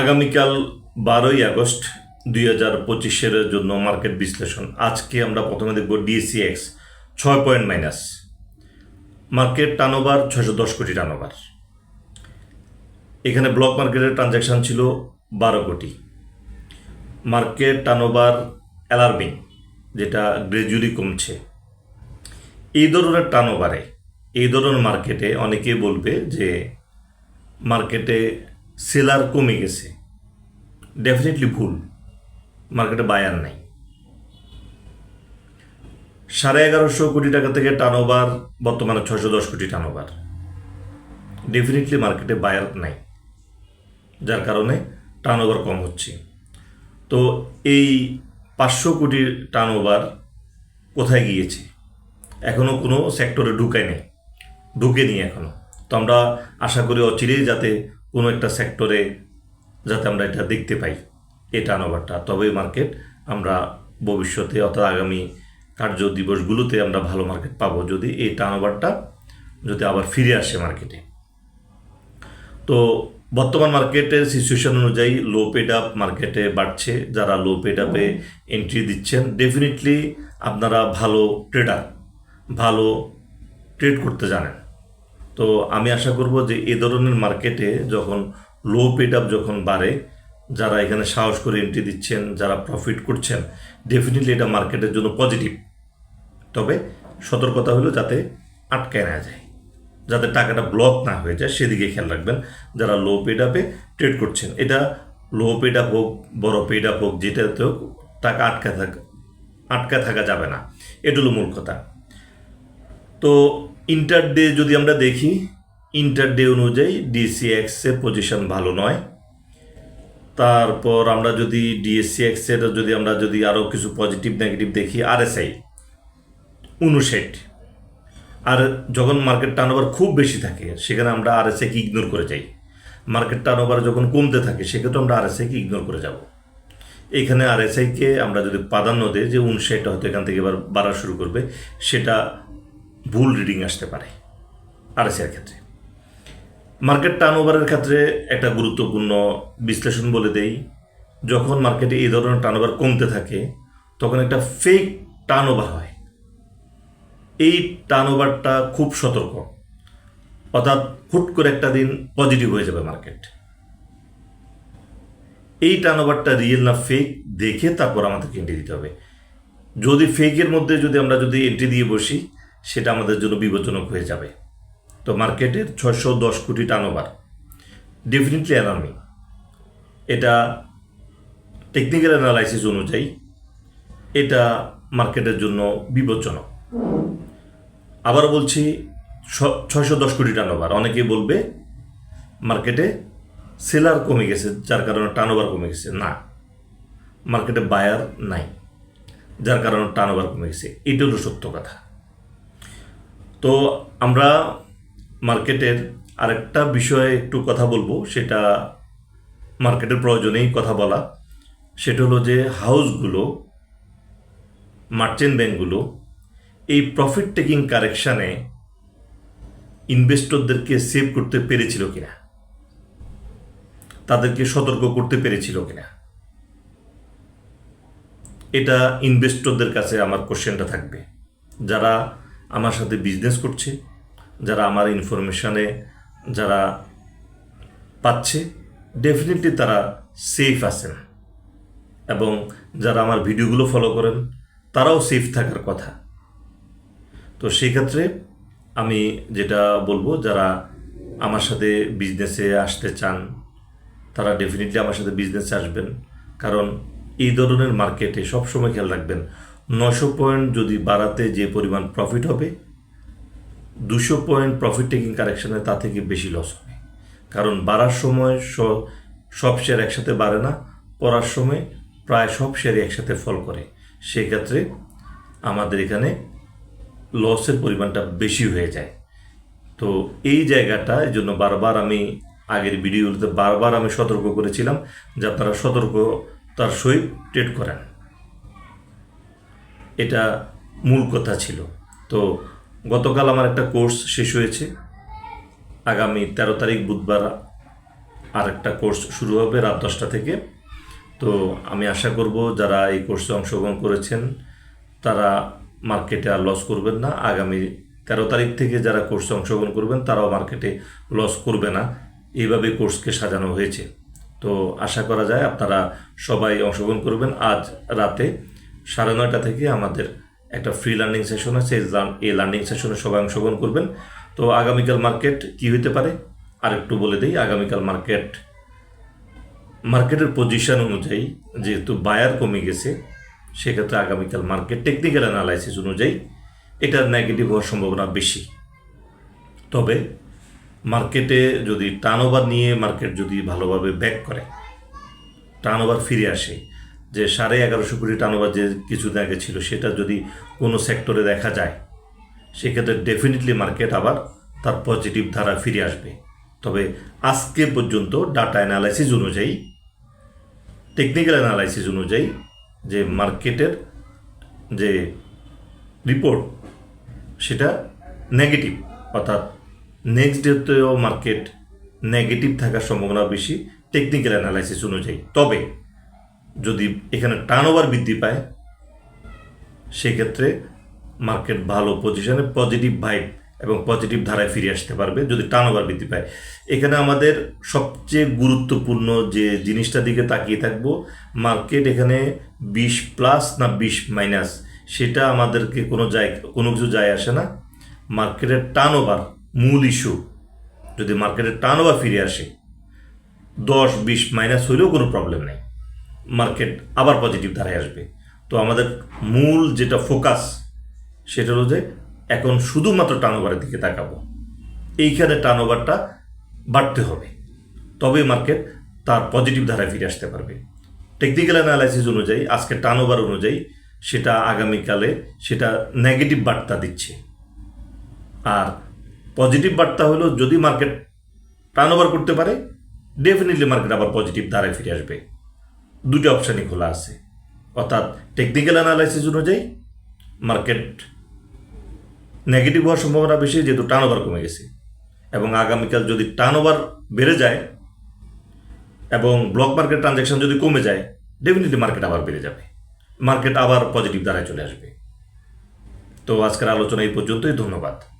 আগামীকাল বারোই আগস্ট দুই হাজার পঁচিশের জন্য মার্কেট বিশ্লেষণ। আজকে আমরা প্রথমে দেখব ডিএসিএক্স ছয় পয়েন্ট মাইনাস। মার্কেট টার্নওভার ছয়শো দশ কোটি টার্নওভার। এখানে ব্লক মার্কেটের ট্রানজ্যাকশন ছিল বারো কোটি। মার্কেট টার্নওভার অ্যালার্মিং, যেটা গ্রেজুয়ালি কমছে। এই ধরনের টার্নওভারে, এই ধরনের মার্কেটে অনেকে বলবে যে মার্কেটে সেলার কমে গেছে। ডেফিনেটলি ভুল। মার্কেটে বায়ার নাই। সাড়ে এগারোশো কোটি টাকা থেকে টার্নওভার বর্তমানে ছশো দশ কোটি টার্নওভার ডেফিনেটলি মার্কেটে বায়ার নাই। যার কারণে টার্নওভার কম হচ্ছে। তো এই পাঁচশো কোটি টার্নওভার কোথায় গিয়েছে? এখনও কোনো সেক্টরে ঢুকায় নেই। ঢুকেনি এখনও তো আমরা আশা করি অচিরেই যাতে কোনো একটা সেক্টরে যাতে আমরা এটা দেখতে পাই, এই টার্নওভারটা তবেই মার্কেট আমরা ভবিষ্যতে অর্থাৎ আগামী কার্য দিবসগুলোতে আমরা ভালো মার্কেট পাবো যদি এই টার্নওভারটা যদি আবার ফিরে আসে মার্কেটে তো বর্তমান মার্কেটের সিচুয়েশন অনুযায়ী লো পেড আপ মার্কেটে বাড়ছে। যারা লো পেড আপে এন্ট্রি দিচ্ছেন ডেফিনেটলি আপনারা ভালো ট্রেডার ভালো ট্রেড করতে জানেন। তো আমি আশা করব যে এ ধরনের মার্কেটে যখন লো পেড আপ যখন বাড়ে, যারা এখানে সাহস করে এন্ট্রি দিচ্ছেন, যারা প্রফিট করছেন ডেফিনেটলি এটা মার্কেটের জন্য পজিটিভ তবে সতর্কতা হলো যাতে আটকায় না যায়, যাতে টাকাটা ব্লক না হয়ে যায়, সেদিকে খেয়াল রাখবেন। যারা লো পেড আপে ট্রেড করছেন, এটা লো পেড আপ হোক, বড় পেড আপ হোক, যেটাতে হোক, টাকা আটকা থাক আটকা থাকা যাবে না। এটা হলো মূল কথা। তো ইন্টার ডে যদি আমরা দেখি ইন্টার ডে অনুযায়ী ডিসিএক্সের পজিশন ভালো নয়। তারপর আমরা যদি ডিএসসিএক্সের যদি আমরা যদি আরও কিছু পজিটিভ নেগেটিভ দেখি আরএসআই উনষাট। আর যখন মার্কেট টার্নওভার খুব বেশি থাকে, সেখানে আমরা আরএসআইকে ইগনোর করে যাই। মার্কেট টার্নওভার যখন কমতে থাকে, সেক্ষেত্রে আমরা আরএসআইকে ইগনোর করে যাব। এখানে আরএসআইকে আমরা যদি প্রাধান্য দিই যে উনষাট হয়তো এখান থেকে এবার বাড়া শুরু করবে, সেটা ভুল রিডিং আসতে পারে আরএসআইয়ের ক্ষেত্রে। মার্কেট টার্নওভারের ক্ষেত্রে একটা গুরুত্বপূর্ণ বিশ্লেষণ বলে দেই, যখন মার্কেটে এই ধরনের টার্নওভার কমতে থাকে, তখন একটা ফেক টার্নওভার হয়। এই টার্নওভারটা খুব সতর্ক, অর্থাৎ হুট করে একটা দিন পজিটিভ হয়ে যাবে মার্কেট এই টার্নওভারটা রিয়েল না ফেক দেখে তারপর আমাদেরকে এন্ট্রি দিতে হবে। যদি ফেকের মধ্যে যদি আমরা যদি এন্ট্রি দিয়ে বসি সেটা আমাদের জন্য বিপজ্জনক হয়ে যাবে। তো মার্কেটের ছয়শো দশ কোটি টার্নওভার ডেফিনেটলি অ্যালার্মিং এটা টেকনিক্যাল অ্যানালাইসিস অনুযায়ী এটা মার্কেটের জন্য বিপজ্জনক। আবার বলছি ছয়শো দশ কোটি টার্নওভার অনেকেই বলবে, মার্কেটে সেলার কমে গেছে, যার কারণে টার্নওভার কমে গেছে। না, মার্কেটে বায়ার নাই, যার কারণে টার্নওভার কমে গেছে। এটা হলো সত্য কথা। তো আমরা মার্কেটের আরেকটা বিষয়ে একটু কথা বলব, সেটা মার্কেটের প্রয়োজনেই কথা বলা। সেটা হলো যে হাউসগুলো মার্চেন্ট ব্যাঙ্কগুলো এই প্রফিট টেকিং কারেকশানে ইনভেস্টরদেরকে সেভ করতে পেরেছিল কিনা? তাদেরকে সতর্ক করতে পেরেছিল কিনা? এটা ইনভেস্টরদের কাছে আমার কোশ্চেনটা থাকবে। যারা আমার সাথে বিজনেস করছে, যারা আমার ইনফরমেশানে যারা পাচ্ছে ডেফিনেটলি তারা সেফ আছেন। এবং যারা আমার ভিডিওগুলো ফলো করেন, তারাও সেফ থাকার কথা। তো সেই ক্ষেত্রে আমি যেটা বলব, যারা আমার সাথে বিজনেসে আসতে চান, তারা ডেফিনেটলি আমার সাথে বিজনেসে আসবেন। কারণ এই ধরনের মার্কেটে সবসময় খেয়াল রাখবেন নশো পয়েন্ট যদি বাড়াতে যে পরিমাণ প্রফিট হবে, দুশো পয়েন্ট প্রফিট টেকিং কারেকশানে তা থেকে বেশি লস হবে। কারণ বাড়ার সময় সব শেয়ার একসাথে বাড়ে না, পড়ার সময় প্রায় সব শেয়ারই একসাথে ফল করে। সেক্ষেত্রে আমাদের এখানে লসের পরিমাণটা বেশি হয়ে যায়। তো এই জায়গাটা, এই জন্য বারবার আমি আগের ভিডিওগুলোতে বারবার আমি সতর্ক করেছিলাম যে আপনারা সতর্কতার সহিত ট্রেড করেন। এটা মূল কথা ছিল। তো গতকাল আমার একটা কোর্স শেষ হয়েছে। আগামী তেরো তারিখ বুধবার আর একটা কোর্স শুরু হবে রাত দশটা থেকে। তো আমি আশা করব যারা এই কোর্সে অংশগ্রহণ করেছেন, তারা মার্কেটে আর লস করবেন না। আগামী তেরো তারিখ থেকে যারা কোর্সে অংশগ্রহণ করবেন, তারাও মার্কেটে লস করবে না। এইভাবে কোর্সকে সাজানো হয়েছে। তো আশা করা যায় আপনারা সবাই অংশগ্রহণ করবেন। আজ রাতে সাড়ে নয়টা থেকে আমাদের একটা ফ্রি লার্নিং সেশন আছে। এই লার্নিং সেশনে সবাই অংশগ্রহণ করবেন। তো আগামীকাল মার্কেট কি হতে পারে? আর একটু বলে দিই, আগামীকাল মার্কেট মার্কেটের পজিশন অনুযায়ী যেহেতু বায়ার কমে গেছে, সেক্ষেত্রে আগামীকাল মার্কেট টেকনিক্যাল অ্যানালাইসিস অনুযায়ী এটার নেগেটিভ হওয়ার সম্ভাবনা বেশি। তবে মার্কেটে যদি টার্নওভার নিয়ে মার্কেট যদি ভালোভাবে ব্যাক করে টার্নওভার ফিরে আসে যে সাড়ে এগারোশো কোটি টার্নওভার যে কিছুদিন আগে ছিল, সেটা যদি কোনো সেক্টরে দেখা যায়, সেক্ষেত্রে ডেফিনেটলি মার্কেট আবার তার পজিটিভ ধারা ফিরে আসবে। তবে আজকে পর্যন্ত ডাটা অ্যানালাইসিস অনুযায়ী টেকনিক্যাল অ্যানালাইসিস অনুযায়ী যে মার্কেটের যে রিপোর্ট সেটা নেগেটিভ অর্থাৎ নেক্সট ডেতেও মার্কেট নেগেটিভ থাকার সম্ভাবনা বেশি টেকনিক্যাল অ্যানালাইসিস অনুযায়ী। তবে যদি এখানে টার্নওভার বৃদ্ধি পায়, সেক্ষেত্রে মার্কেট ভালো পজিশনে পজিটিভ ভাইব এবং পজিটিভ ধারায় ফিরে আসতে পারবে যদি টার্নওভার বৃদ্ধি পায়। এখানে আমাদের সবচেয়ে গুরুত্বপূর্ণ যে জিনিসটা দিকে তাকিয়ে থাকব মার্কেট এখানে বিশ প্লাস না বিশ মাইনাস সেটা আমাদেরকে কোনো যায়, কোনো কিছু যায় আসে না। মার্কেটের টার্নওভার মূল ইস্যু যদি মার্কেটের টার্নওভার ফিরে আসে, দশ বিশ মাইনাস হইলেও কোনো প্রবলেম নেই। মার্কেট আবার পজিটিভ ধারায় আসবে। তো আমাদের মূল যেটা ফোকাস সেটা হলো যে এখন শুধুমাত্র টার্নওভারের দিকে তাকাবো। এইখানে টার্নওভারটা বাড়তে হবে। তবে মার্কেট তার পজিটিভ ধারায় ফিরে আসতে পারবে। টেকনিক্যাল অ্যানালাইসিস অনুযায়ী, আজকে টার্নওভার অনুযায়ী সেটা আগামীকালে সেটা নেগেটিভ বার্তা দিচ্ছে। আর পজিটিভ বার্তা হলো যদি মার্কেট টার্নওভার করতে পারে ডেফিনেটলি মার্কেট আবার পজিটিভ ধারায় ফিরে আসবে। দুটো অপশানই খোলা আছে। অর্থাৎ টেকনিক্যাল অ্যানালাইসিস অনুযায়ী মার্কেট নেগেটিভ হওয়ার সম্ভাবনা বেশি, যেহেতু টার্নওভার কমে গেছে। এবং আগামীকাল যদি টার্নওভার বেড়ে যায় এবং ব্লক মার্কেট ট্রানজ্যাকশন যদি কমে যায় ডেফিনেটলি মার্কেট আবার বেড়ে যাবে। মার্কেট আবার পজিটিভ দ্বারায় চলে আসবে। তো আজকের আলোচনা এই পর্যন্তই, ধন্যবাদ।